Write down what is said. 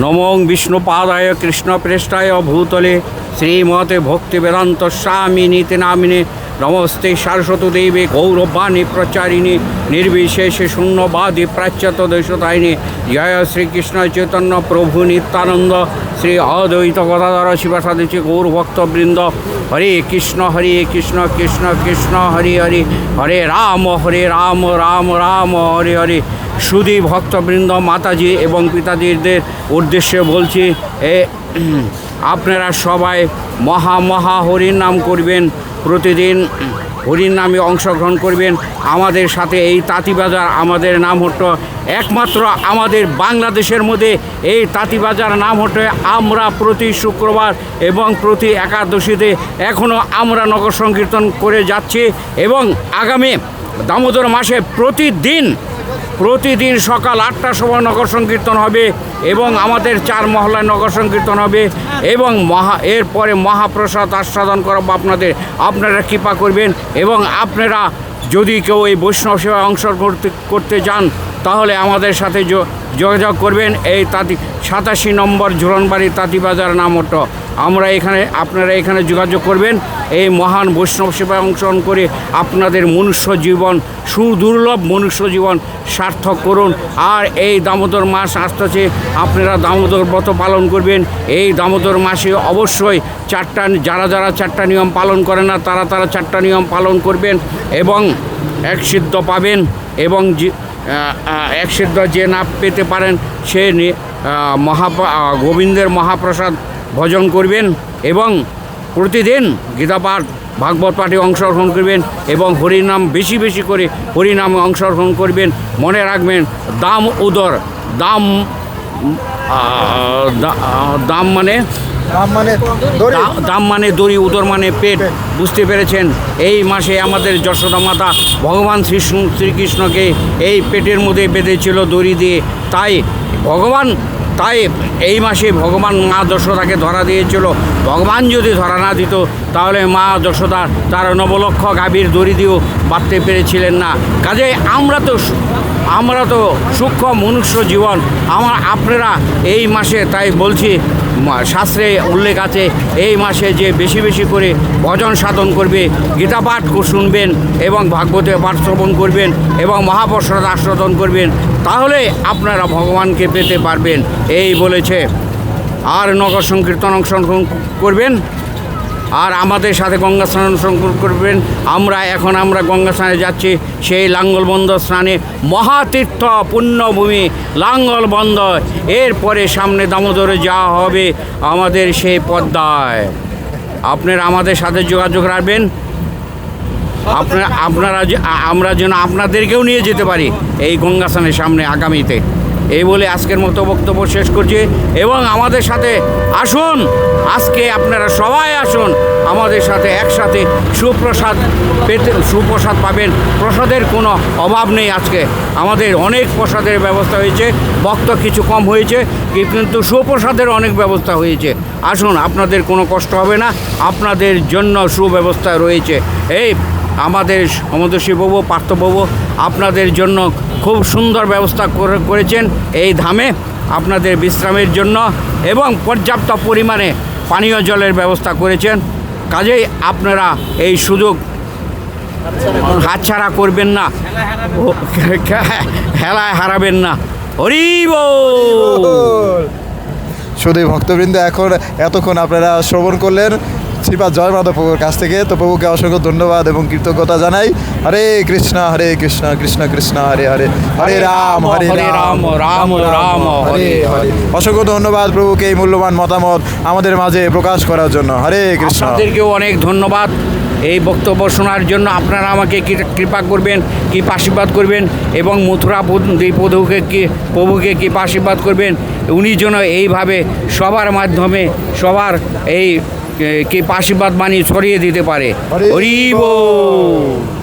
নমো বিষ্ণুপাদায় কৃষ্ণপ্রেষ্ঠায় ভূতলে শ্রীমতে ভক্তি বেদান্ত স্বামী নীতি নামিনে নমস্তে সারস্বতী দেবী গৌরবাণী প্রচারিণী নির্বিশেষে শূন্যবাদী প্রাচ্যত দেশতায়িনী জয় শ্রীকৃষ্ণ চৈতন্য প্রভু নিত্যানন্দ শ্রী অদ্বৈত গদাধর শিবাসাদিচি গৌরভক্তবৃন্দ হরে কৃষ্ণ হরে কৃষ্ণ কৃষ্ণ কৃষ্ণ হরে হরে হরে রাম হরে রাম রাম রাম হরে হরে সুদী ভক্তবৃন্দ, মাতাজি এবং পিতাজিদের উদ্দেশ্যে বলছি, এ আপনারা সবাই মহা মহা হরির নাম করবেন, প্রতিদিন হরির নামে অংশগ্রহণ করবেন। আমাদের সাথে এই তাঁতিবাজার আমাদের নাম হতো একমাত্র আমাদের বাংলাদেশের মধ্যে। এই তাঁতিবাজার নাম হতো আমরা প্রতি শুক্রবার এবং প্রতি একাদশীতে এখনও আমরা নগর সংকীর্তন করে যাচ্ছি এবং আগামী দামোদর মাসে প্রতিদিন প্রতিদিন সকাল আটটার সময় নগর সংকীর্তন হবে এবং আমাদের চার মহলায় নগর সংকীর্তন হবে এবং মহা, এরপরে মহাপ্রসাদ আস্বাদন করাবো আপনাদের। আপনারা কৃপা করবেন এবং আপনারা যদি কেউ এই বৈষ্ণব সেবায় অংশগ্রহণ করতে চান, তাহলে আমাদের সাথে যোগাযোগ করবেন। এই তাঁতি, সাতাশি নম্বর ঝুলনবাড়ি তাঁতিবাজার নাম হতো আমরা এখানে, আপনারা এখানে যোগাযোগ করবেন। এই মহান বৈষ্ণব সেবায় অংশগ্রহণ করে আপনাদের মনুষ্য জীবন, সুদুর্লভ মনুষ্য জীবন সার্থক করুন। আর এই দামোদর মাস আসতেছে, আপনারা দামোদর ব্রত পালন করবেন। এই দামোদর মাসে অবশ্যই চারটা, যারা যারা চারটা নিয়ম পালন করে না, তারা তারা চারটা নিয়ম পালন করবেন এবং এক সিদ্ধ পাবেন এবং এক সিদ্ধ যে না পেতে পারেন, সে মহা গোবিন্দের মহাপ্রসাদ ভজন করবেন এবং প্রতিদিন গীতাপাঠ ভাগবত পাঠে অংশগ্রহণ করবেন এবং হরিনাম বেশি বেশি করে হরিনামে অংশগ্রহণ করবেন। মনে রাখবেন দাম উদর দাম দাম মানে? দাম মানে দড়ি। দাম মানে দড়ি উদর মানে পেট। বুঝতে পেরেছেন? এই মাসে আমাদের যশোদা মাতা ভগবান শ্রী শ্রীকৃষ্ণকে এই পেটের মধ্যে বেঁধেছিল দড়ি দিয়ে। তাই ভগবান তাই এই মাসে ভগবান মা দশরথাকে ধরা দিয়েছিল। ভগবান যদি ধরা না দিত, তাহলে মা দশরথা তার নবলক্ষ গাভীর দড়ি দিয়েও বাঁধতে পেরেছিলেন না। কাজে আমরা তো আমরা তো সূক্ষ্ম মনুষ্য জীবন। আমার আপনারা এই মাসে তাই বলছি শাস্ত্রে উল্লেখ আছে, এই মাসে যে বেশি বেশি করে ভজন সাধন করবে, গীতা পাঠ শুনবেন এবং ভাগবতে পাঠ শ্রবণ করবেন এবং মহাপ্রসাদ আস্বাদন করবেন, তাহলে আপনারা ভগবানকে পেতে পারবেন। এই বলেছে। আর নগর সংকীর্তন অংশগ্রহণ করবেন? আর আমাদের সাথে গঙ্গা স্নান অংশগ্রহণ করবেন। আমরা এখন আমরা গঙ্গা স্নানে যাচ্ছি, সেই লাঙ্গলবন্দ স্নানে মহাতীর্থ পুণ্যভূমি লাঙ্গলবন্দ এরপরে সামনে দামোদরে যাওয়া হবে আমাদের সেই পদ্মায়। আপনারা আমাদের সাথে যোগাযোগ রাখবেন। আপনারা আপনারা আমরা যেন আপনাদেরকেও নিয়ে যেতে পারি এই গঙ্গা স্নানের সামনে আগামীতে। এই বলে আজকের মতো বক্তব্য শেষ করছি এবং আমাদের সাথে আসুন, আজকে আপনারা সবাই আসুন, আমাদের সাথে একসাথে সুপ্রসাদ পেতে, সুপ্রসাদ পাবেন। প্রসাদের কোনো অভাব নেই আজকে। আমাদের অনেক প্রসাদের ব্যবস্থা হয়েছে, ভক্ত কিছু কম হয়েছে, কিন্তু সুপ্রসাদের অনেক ব্যবস্থা হয়েছে। আসুন, আপনাদের কোনো কষ্ট হবে না, আপনাদের জন্য সুব্যবস্থা রয়েছে। এই আমাদের সমদর্শীবাবু পার্থবাবু আপনাদের জন্য খুব সুন্দর ব্যবস্থা করে- করেছেন এই ধামে আপনাদের বিশ্রামের জন্য এবং পর্যাপ্ত পরিমাণে পানীয় জলের ব্যবস্থা করেছেন। কাজেই আপনারা এই সুযোগ হাতছাড়া করবেন না। খেলায় হারাবেন না। হরিব শুধু ভক্তবৃন্দ এখন এতক্ষণ আপনারা শ্রবণ করলেন। শ্রীপাদ জয় মাধব প্রভুর কাছ থেকে। তো প্রভুকে অসংখ্য ধন্যবাদ এবং কৃতজ্ঞতা জানাই। হরে কৃষ্ণ হরে কৃষ্ণ কৃষ্ণ কৃষ্ণ হরে হরে। হরে রাম হরে রাম রাম, রাম হরে হরে। অসংখ্য ধন্যবাদ প্রভুকে এই মূল্যবান মতামত আমাদের মাঝে প্রকাশ করার জন্য। হরে কৃষ্ণ। আপনাদেরকেও অনেক ধন্যবাদ। এই বক্তব্য শোনার জন্য আপনারা আমাকে কৃ- কৃপা করবেন কৃপা আশীর্বাদ করবেন এবং মথুরা প্রভুকে কি প্রভুকে কৃপা আশীর্বাদ করবেন। উনি যেন এইভাবে সবার মাধ্যমে সবার এই কৃপা আশীর্বাদ বাণী ছড়িয়ে দিতে পারে। হরি হরি বল।